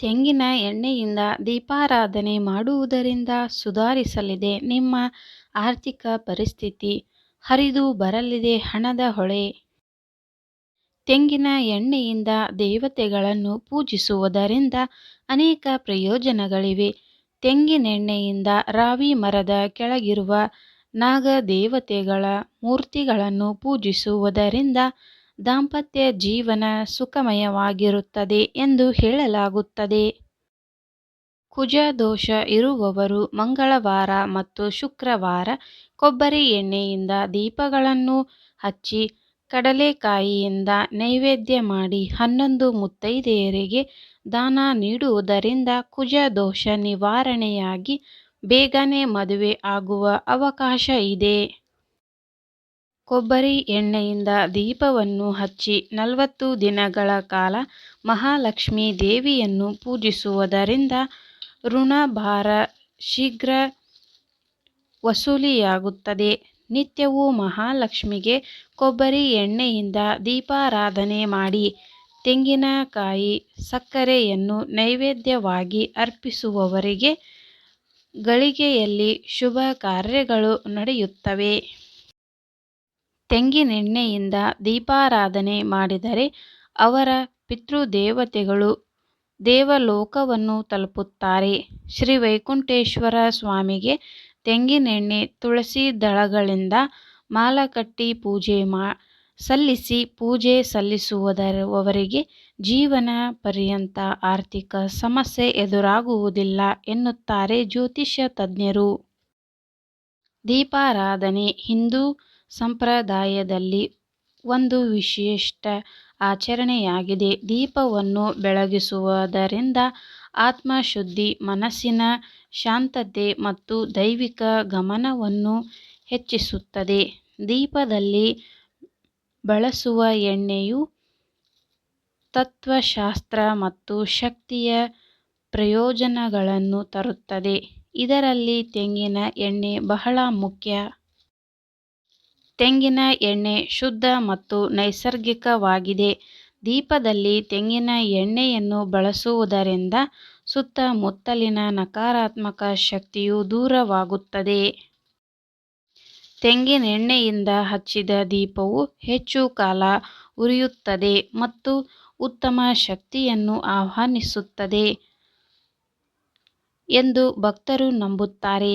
ತೆಂಗಿನ ಎಣ್ಣೆಯಿಂದ ದೀಪಾರಾಧನೆ ಮಾಡುವುದರಿಂದ ಸುಧಾರಿಸಲಿದೆ ನಿಮ್ಮ ಆರ್ಥಿಕ ಪರಿಸ್ಥಿತಿ. ಹರಿದು ಬರಲಿದೆ ಹಣದ ಹೊಳೆ. ತೆಂಗಿನ ಎಣ್ಣೆಯಿಂದ ದೇವತೆಗಳನ್ನು ಪೂಜಿಸುವುದರಿಂದ ಅನೇಕ ಪ್ರಯೋಜನಗಳಿವೆ. ತೆಂಗಿನೆಣ್ಣೆಯಿಂದ ರಾವಿ ಮರದ ಕೆಳಗಿರುವ ನಾಗದೇವತೆಗಳ ಮೂರ್ತಿಗಳನ್ನು ಪೂಜಿಸುವುದರಿಂದ ದಾಂಪತ್ಯ ಜೀವನ ಸುಖಮಯವಾಗಿರುತ್ತದೆ ಎಂದು ಹೇಳಲಾಗುತ್ತದೆ. ಕುಜ ದೋಷ ಇರುವವರು ಮಂಗಳವಾರ ಮತ್ತು ಶುಕ್ರವಾರ ಕೊಬ್ಬರಿ ಎಣ್ಣೆಯಿಂದ ದೀಪಗಳನ್ನು ಹಚ್ಚಿ ಕಡಲೆಕಾಯಿಯಿಂದ ನೈವೇದ್ಯ ಮಾಡಿ ಹನ್ನೊಂದು ಮುತ್ತೈದೆಯರಿಗೆ ದಾನ ನೀಡುವುದರಿಂದ ಕುಜ ದೋಷ ನಿವಾರಣೆಯಾಗಿ ಬೇಗನೆ ಮದುವೆ ಆಗುವ ಅವಕಾಶ ಇದೆ. ಕೊಬ್ಬರಿ ಎಣ್ಣೆಯಿಂದ ದೀಪವನ್ನು ಹಚ್ಚಿ ನಲವತ್ತು ದಿನಗಳ ಕಾಲ ಮಹಾಲಕ್ಷ್ಮೀ ದೇವಿಯನ್ನು ಪೂಜಿಸುವುದರಿಂದ ಋಣಭಾರ ಶೀಘ್ರ ವಸೂಲಿಯಾಗುತ್ತದೆ. ನಿತ್ಯವೂ ಮಹಾಲಕ್ಷ್ಮಿಗೆ ಕೊಬ್ಬರಿ ಎಣ್ಣೆಯಿಂದ ದೀಪಾರಾಧನೆ ಮಾಡಿ ತೆಂಗಿನಕಾಯಿ ಸಕ್ಕರೆಯನ್ನು ನೈವೇದ್ಯವಾಗಿ ಅರ್ಪಿಸುವವರಿಗೆ ಗಳಿಗೆಯಲ್ಲಿ ಶುಭ ಕಾರ್ಯಗಳು ನಡೆಯುತ್ತವೆ. ತೆಂಗಿನೆಣ್ಣೆಯಿಂದ ದೀಪಾರಾಧನೆ ಮಾಡಿದರೆ ಅವರ ಪಿತೃದೇವತೆಗಳು ದೇವಲೋಕವನ್ನು ತಲುಪುತ್ತಾರೆ. ಶ್ರೀ ವೈಕುಂಠೇಶ್ವರ ಸ್ವಾಮಿಗೆ ತೆಂಗಿನೆಣ್ಣೆ ತುಳಸಿ ದಳಗಳಿಂದ ಮಾಲಕಟ್ಟಿ ಪೂಜೆ ಮಾ, ಸಲ್ಲಿಸಿ ಪೂಜೆ ಸಲ್ಲಿಸುವುದರವರಿಗೆ ಜೀವನ ಪರ್ಯಂತ ಆರ್ಥಿಕ ಸಮಸ್ಯೆ ಎದುರಾಗುವುದಿಲ್ಲ ಎನ್ನುತ್ತಾರೆ ಜ್ಯೋತಿಷ್ಯ ತಜ್ಞರು. ದೀಪಾರಾಧನೆ ಹಿಂದೂ ಸಂಪ್ರದಾಯದಲ್ಲಿ ಒಂದು ವಿಶಿಷ್ಟ ಆಚರಣೆಯಾಗಿದೆ. ದೀಪವನ್ನು ಬೆಳಗಿಸುವುದರಿಂದ ಆತ್ಮಶುದ್ಧಿ, ಮನಸ್ಸಿನ ಶಾಂತತೆ ಮತ್ತು ದೈವಿಕ ಗಮನವನ್ನು ಹೆಚ್ಚಿಸುತ್ತದೆ. ದೀಪದಲ್ಲಿ ಬಳಸುವ ಎಣ್ಣೆಯು ತತ್ವಶಾಸ್ತ್ರ ಮತ್ತು ಶಕ್ತಿಯ ಪ್ರಯೋಜನಗಳನ್ನು ತರುತ್ತದೆ. ಇದರಲ್ಲಿ ತೆಂಗಿನ ಎಣ್ಣೆ ಬಹಳ ಮುಖ್ಯ. ತೆಂಗಿನ ಎಣ್ಣೆ ಶುದ್ಧ ಮತ್ತು ನೈಸರ್ಗಿಕವಾಗಿದೆ. ದೀಪದಲ್ಲಿ ತೆಂಗಿನ ಎಣ್ಣೆಯನ್ನು ಬಳಸುವುದರಿಂದ ಸುತ್ತಮುತ್ತಲಿನ ನಕಾರಾತ್ಮಕ ಶಕ್ತಿಯು ದೂರವಾಗುತ್ತದೆ. ತೆಂಗಿನೆಣ್ಣೆಯಿಂದ ಹಚ್ಚಿದ ದೀಪವು ಹೆಚ್ಚು ಕಾಲ ಉರಿಯುತ್ತದೆ ಮತ್ತು ಉತ್ತಮ ಶಕ್ತಿಯನ್ನು ಆಹ್ವಾನಿಸುತ್ತದೆ ಎಂದು ಭಕ್ತರು ನಂಬುತ್ತಾರೆ.